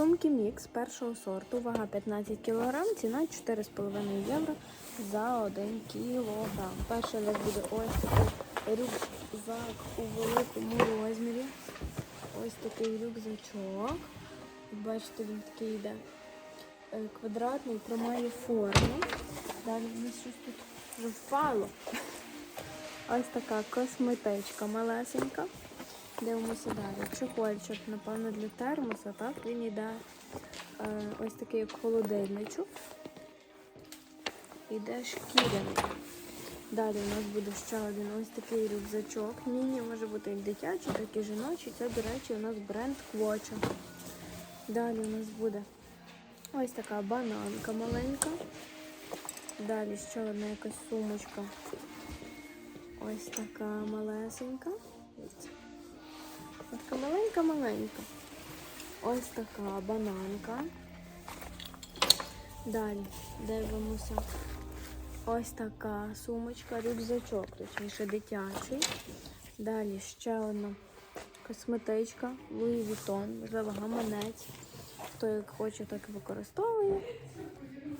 Сумки мікс першого сорту, вага 15 кг, ціна 4,5 євро за 1 кг. Перший у нас буде ось такий рюкзак у великому розмірі. Ось такий рюкзачок. Бачите, він такий йде е, квадратний, тримає форму. Далі в нас щось тут вже впало. Ось така косметичка малесенька. Дивимося далі. Чохольчик, напевно, для термоса, так? Він йде е, ось такий як холодильничок. Іде шкіряний. Далі у нас буде ще один ось такий рюкзачок. Міні може бути як дитячий, так і жіночий. Це, до речі, у нас бренд Квоча. Далі у нас буде ось така бананка маленька. Далі ще одна якась сумочка. Ось така малесенька. Така маленька-маленька. Ось така бананка. Далі дивимося. Ось така сумочка, рюкзачок, точніше дитячий. Далі ще одна косметичка, Louis Vuitton, можливо, гаманець. Хто як хоче, так і використовує.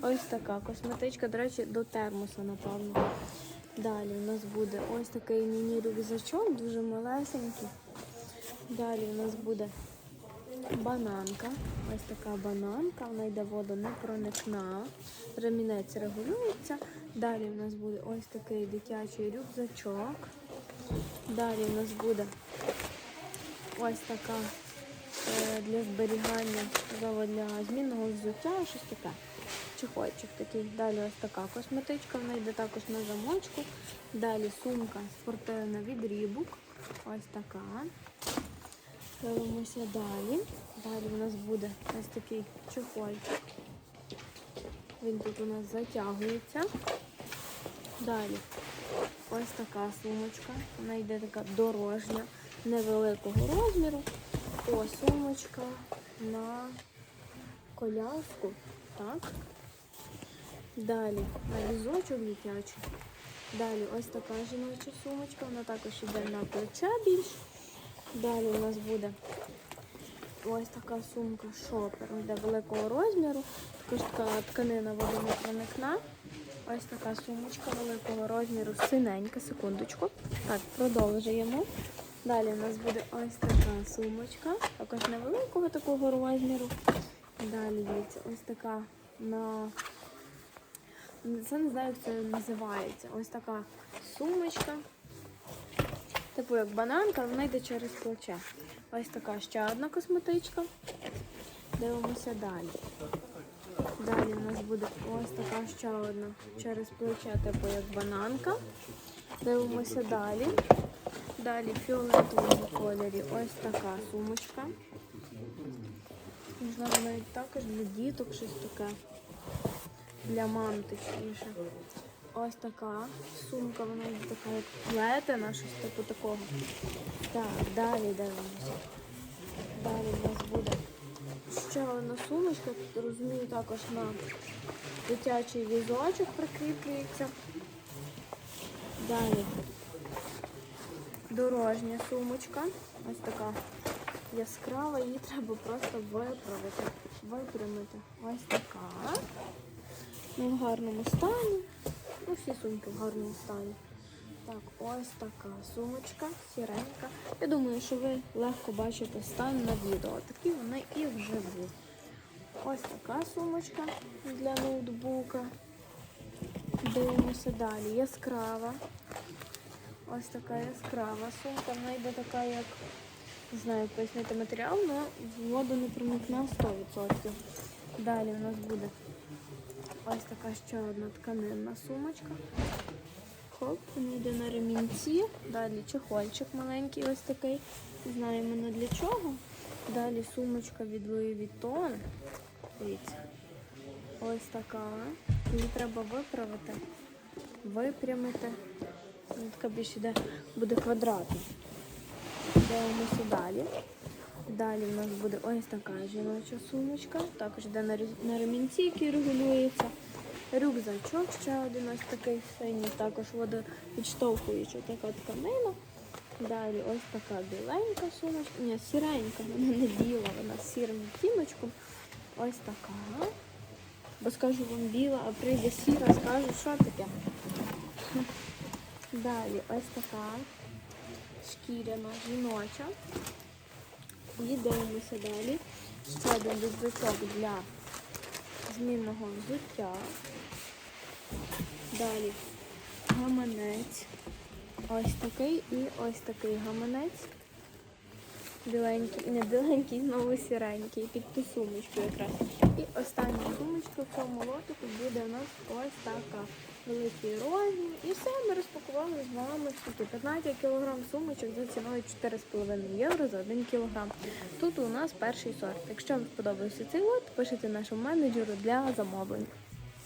Ось така косметичка, до речі, до термоса, напевно. Далі у нас буде ось такий міні-рюкзачок, дуже малесенький. Далі у нас буде бананка. Ось така бананка, вона йде водонепроникна. Ремінець регулюється. Далі у нас буде ось такий дитячий рюкзачок. Далі у нас буде ось така е, для зберігання для змінного взуття, щось таке. Чехольчик такий. Далі ось така косметичка, вона йде також на замочку. Далі сумка спортивна від Рібук. Ось така. Дивимося далі. Далі у нас буде ось такий чехольчик. Він тут у нас затягується. Далі ось така сумочка. Вона йде така дорожня, невеликого розміру. О, сумочка на коляску. Так. Далі на візочок дитячий. Далі ось така жіноча сумочка, вона також йде на плече більш. Далі у нас буде ось така сумка шопер, йде великого розміру. Також така тканина водонепроникна. Ось така сумочка великого розміру, синенька, секундочку. Так, продовжуємо. Далі у нас буде ось така сумочка, також невеликого такого розміру. Далі дивіться, ось така на це не знаю, як це називається. Ось така сумочка. Типу як бананка, вона йде через плече. Ось така ще одна косметичка. Дивимося далі. Далі у нас буде ось така ще одна через плече, типу як бананка. Дивимося далі. Далі фіолетовому кольорі ось така сумочка. Можливо, навіть також для діток щось таке. Для мам точніше. Ось така сумка, вона йде така як плетена, щось типу такого. Так, далі дивимося. Далі в нас буде ще одна сумочка, розумію, також на дитячий візочок прикріплюється. Далі дорожня сумочка. Ось така яскрава, її треба просто виправити, випрямити. Ось така. Ну, в гарному стані. Ну, всі сумки в гарному стані. Так, ось така сумочка, сіренька. Я думаю, що ви легко бачите стан на відео. Такі вони і вживу. Ось така сумочка для ноутбука. Дивимося далі. Яскрава. Ось така яскрава сумка. Вона йде така, як, не знаю, пояснити матеріал, але воду не проникне 100%. Далі у нас буде ось така ще одна тканинна сумочка. Хоп, вона йде на ремінці. Далі чехольчик маленький, ось такий. Не знаємо не для чого. Далі сумочка від Louis Vuitton. Дивіться. Ось така. Її треба виправити, випрямити. Вона така більше йде, буде квадратна. Дивимося далі. Далі в нас буде ось така жіноча сумочка. Також йде на ремінці, який регулюється. Рюкзачок ще один ось такий синій, також водовідштовхуюча така тканина. Далі ось така біленька сумочка. Ні, сіренька, вона не біла, вона з сірим відтіночком. Ось така. Бо скажу вам біла, а прийде сіра, скажу, що таке. Далі ось така шкіряна жіноча. І дивимося далі. Ще один рюкзачок для змінного взуття. Далі гаманець. Ось такий і ось такий гаманець. Біленький, не біленький, знову сіренький, під ту сумочку якраз. І остання сумочка в цьому лотику буде у нас ось така. Великий розмір. І все, ми розпакували з вами скільки 15 кг сумочок за ціною 4,5 євро за 1 кг. Тут у нас перший сорт. Якщо вам сподобався цей лот, пишіть нашому менеджеру для замовлень.